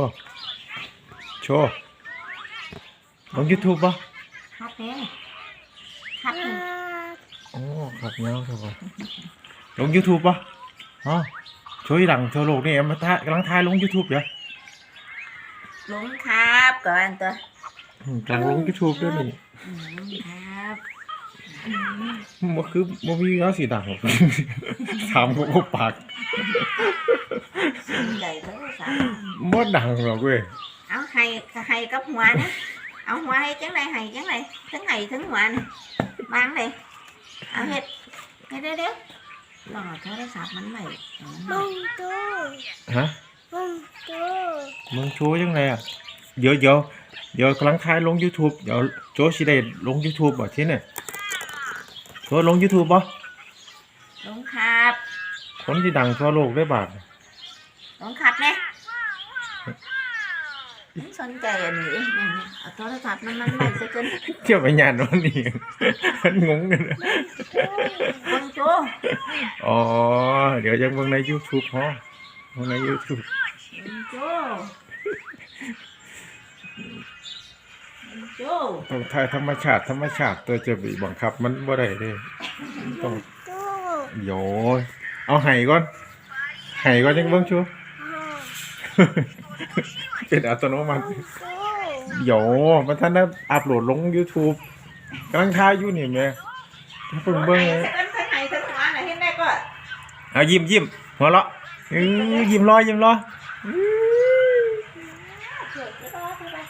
ว์โชว์ลงยูทูบปะครับเองครับเองโอ้ครับเงาครับผมลงยูทูบปะอ๋อช่วยหลังทั่วโลกนี่เอามาถ่ายกำลังถ่ายลงยูทูบเดี๋ยวลุงครับก่อนตัวอืมกำลังลงยูทูบด้วยนี่อืมลุงครับ มันคือมันมีเงาสีดังหรอกถามกูก็ปากสิ่งใหญ่ทั้งสามมดดังหรอกเว้ยเอาให้ให้กับหัวนะเอาหัวให้จังไรให้จังไรทั้งให้ทั้งหัวนะบางเลยเอาเห็ดเห็ดเดี๋ยวเดี๋ยวรอโทรศัพท์มันใหม่มันใหม่มึงดูฮะมึงดูมึงโชว์ยังไงอะเดี๋ยวเดี๋ยวเดี๋ยวกำลังถ่ายลง YouTube เดี๋ยวโจสิได้ลง YouTube บ่ที่เนี่ย โชว์ลง YouTube บ่ลุงครับคนที่ดังทั่วโลกได้บาทลุงครับเนี่ยมันสนใจอันนี้เนี่ยเนี่ยเอาโทรศัพท์มันมันใหม่ซะเกินเที่ยวไปงานวันนี้มันงงกันลุงจูอ๋อ เดี๋ยวยังเบิ่งใน YouTube พอเบิ่งใน YouTube ลุงจูลุ งจูต้องถ่ายธรรมชาติธรรมชาติตัวจะไปบังคับ มันบ่ได้เด้ต้องโยเอาไห้ก่อนไห้ก่อนจังเบิ่งชัวเป็นอัตโนมัติดูเดี๋ยมันท่านได้อัพโหลดลง YouTube กำลังถ่ายอยู่นี่แม่เพิ่งเบิ่งไหนสักอันข้งในทั้งหัวน่ะเห็นได้ก็เอายิ้มยิ้มหัวเราะยิ้มรอยยิ้มรอ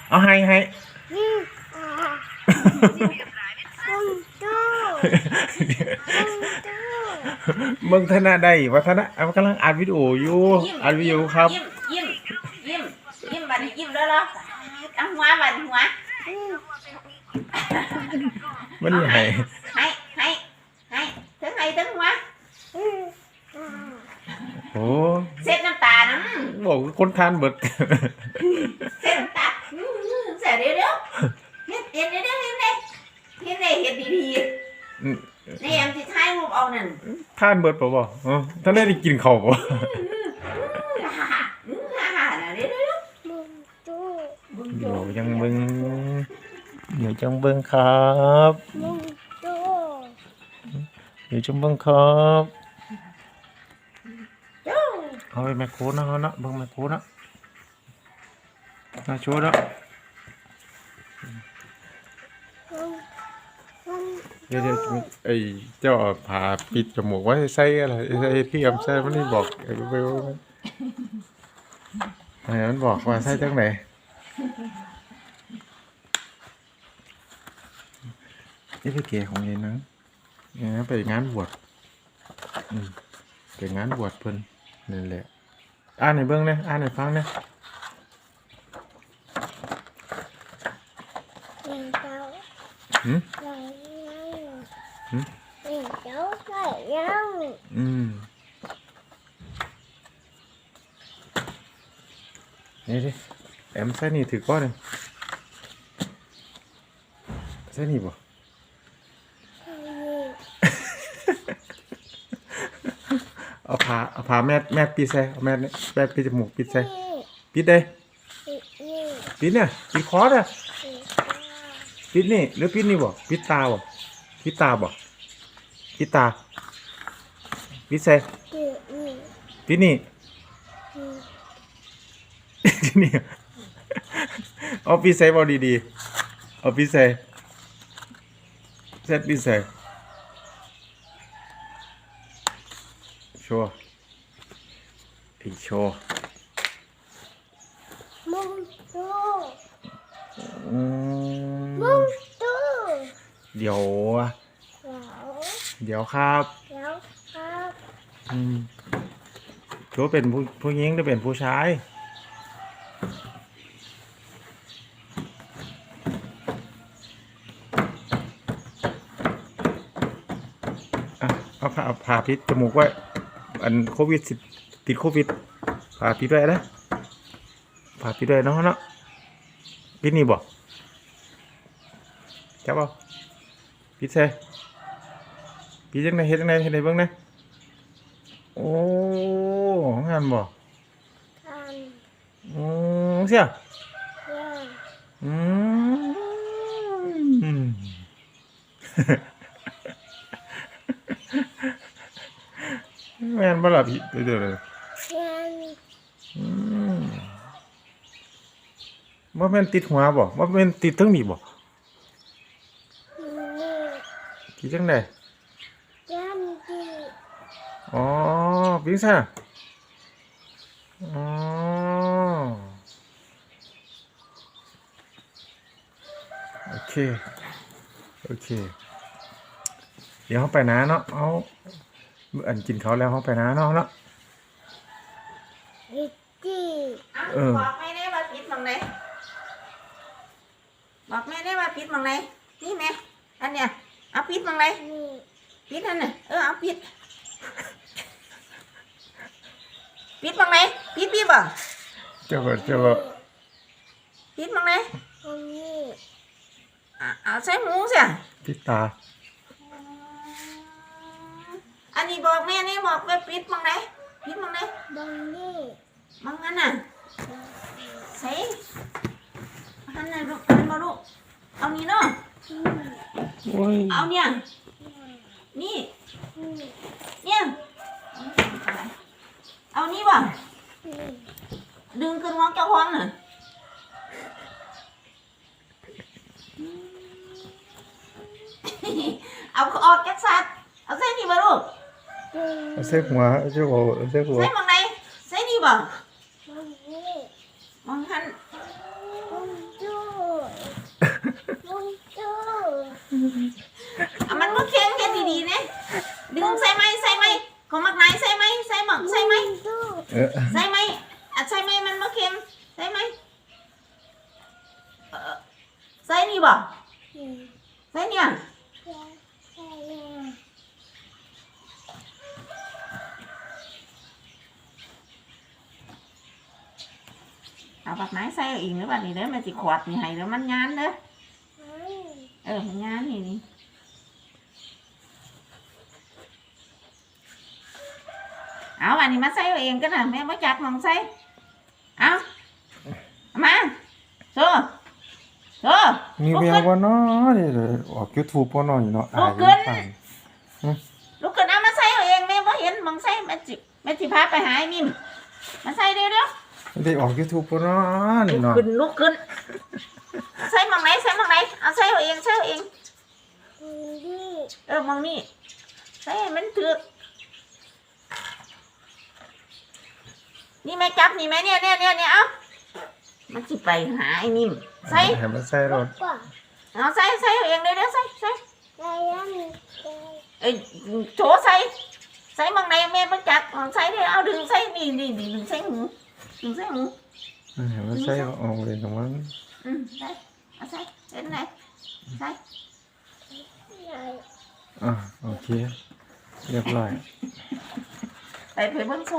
เอาให้ให้ นี่อะมึงดูมึงดู เบิ่งธนาได้ว่าธนาเอากำลังอัดวิดีโออยู่อัดวิดีโอครับ ยิ้มยิ้มยิ้มบันยิ้มแล้วเหรอเอาหัวบัดหัวมันให้ให้ให้ให้ถึงให้ถึงหัวโอ้เช็ดน้ำตาน้ำบอกคนทานเบิดเช็ดน้ำตาเสร็จเดี๋ยวเดี๋ยวเห็ดเห็ดเดี๋ยวเดี๋ยวเห็ดเลยเห็ดเลยเห็ดดีอืมๆ นี่ยังสิถ่ายรูปเอานั่นท่านเบิดเปล่าบ่เออท่านได้กินข้าวบ่ฮ่าฮ่าอื้อฮ่าฮ่าน่ะเดี๋ยวเดี๋ยวมึงดูบุญโจเดี๋ยวยังเบิ่งเดี๋ยวจังเบิ่งครับมึงดูเดี๋ยวจังเบิ่งครับโจ้เอาไปแมคโครนะเอานะเบิ่งแมคโครนะมาโชว์นะ เดี๋ยวไอ้เจ้าผ่าปิดจมูกไว้ใส่อะไรใส่พี่อำใส่มันนี่บอกไอ้ไปว่าไอ้มันบอกว่าใส่จังไหนนี่ไปเกของยายนังเนี่ยไปงานบวชอืมไปงานบวชเพิ่นนั่นแหละอ่านให้เบิ่งนะอ่านให้ฟังนะเห็นเจ้าหืม อืมนี่ดิแอมใส่นี่ถือก้อนหนึ่งใส่นี่บ่เอาผ้าเอาผ้าแมทแมทปิดใส่เอาแมทเนี่ยแมทปิดจมูกปิดใส่นี่ปิดได้นี่นี่ปิดเนี่ยปิดคอเนี่ยนี่ปิดนี่หรือปิดนี่บ่ปิดตาบ่ ปิดตาบ่ปิดตาปิดใส่นี่นี่ปิดนี่นี่นี่เอาปิดใส่บ่ดีๆเอาปิดใส่เซตปิดใส่โชว์ไอ้โชว์มึงดูอืมึมงดู เดี๋ยวอะแล้วเดี๋ยวครับแล้วครับอืมโชว์เป็นผู้ผู้หญิงหรือเป็นผู้ชายอะเอาผ่าเอาผ่าพิษจมูกไว้ อันโควิดสิติดโควิดผ่าพิษไว้นะผ่าพิษไว้เนาะเนาะพิษนี่บ่จับเอา พิษใส่พิษยังไงเฮ็ดยังไงเฮ็ดในเบิ่งนะโอ้งานบ่ทโอ้เสียยาอืม แม่นบ่ล่ะพี่เดี๋ยวๆเลยยานอืมบ่แม่นติดหัวบ่บ่แม่นติดทั้งนี้บ่ นี่ ติด จังไดยานดีอ๋อปิงซ่าอ๋อโอเค โอเค เดี๋ยวเขาไปนะเนาะเอาอันกินเขาวแล้วเขาไปนะเนาะเนาะฮิตตี้เออบอกแม่ได้ว่าปิดหมองไหนบอกแม่ได้ว่าปิดหมองไหนนี่แม่อันเนี้ย เอาปิดหมองไหนนี่ปิดนั่นน่ะเออเอาปิดปิดหมองไหนปิดปิดบ่เจ้าก็เจ้าก็ปิดหมองไหนตรงนี้อะเอาใส่หมูสิปิดตา อันนี้บอกแม่นี่บอกว่าปิดหมองไหนปิดหมองไหนตรงนี้หมองนั้นน่ะใส่หันน่ะลูกหันมาลูกเอานี่เนาะนี่ โอ้ยเอาเนี่ยนี่นี่ เนี่ย เอานี่บ่นี่ดึงขึ้นวางเจ้าของน่ะเอาออกจากสัตว์เอาใส่นี่บ่ลูกนี่เอาใส่หัวเอาเจ้าก็เอาใส่หัวใส่หมองไหนใส่นี่บ่ ตรงนี้ มองหัน มุนจูมุนจู เอมันบ่เค็งเฮ็ดดีๆนะดึงใส่ไหมใส่ไหมของมักไหนใส่ไหมใส่หมอกใส่ไหมเออใส่ไหมอะใส่ไหมมันบ่เค็มใส่ไหมเออใส่นี่บ่ใส่เนี่ยเอาบักไหนใส่เอาอีกหรือเปล่านี่เด้อมันสิขวดนี่ให้แล้วมันงานเด้อ ออมันงานนี่นี่เอาอันนี้มาใส่เอาเองก็นะแม่ไม่จับมองใส่เอาเอามาโซ่โซ่มีลุกเวลขึ้นบ่เนาะนี่เลยออก YouTube บ่เนาะนี่เนาะอายลุกขึ้นฟังลุกขึ้นเอามาใส่เอาเองแม่ไม่เห็นมองใส่แม่จิแม่จิพาไปหาไอ้นิ่มมาใส่เร็วเร็วได้ออก YouTube บ่เนาะลุนี่กเนาะขึ้นลุกขึ้น ใส่มองไหนใส่มองไหนเอาใส่เอาเองใส่เอาเองมุนดีเออมองนี่ใส่ให้มันถือกนี่แม่จับนี่แม่เนี่ยเนี่ยเนี่ยเนี่ยเอามันสิไปหาไอ้นิ่มใส่ให้มันใส่รถป่ะเอาใส่ใส่เอาเองเลยเด้อใส่ใส่ใช่ยามีใช่เอ้ยโถใส่ใส่มองไหนแม่มันจับเอาใส่เลยเอาดึงใส่นี่นี่นี่ดึงใส่หูดึงใส่หูให้มันใส่ออกเลยของมัน อืมใส่เอาใส่เห็นไหนใส่ใช่อะโอเค เรียบร้อย ไปไปเบิ่งโซ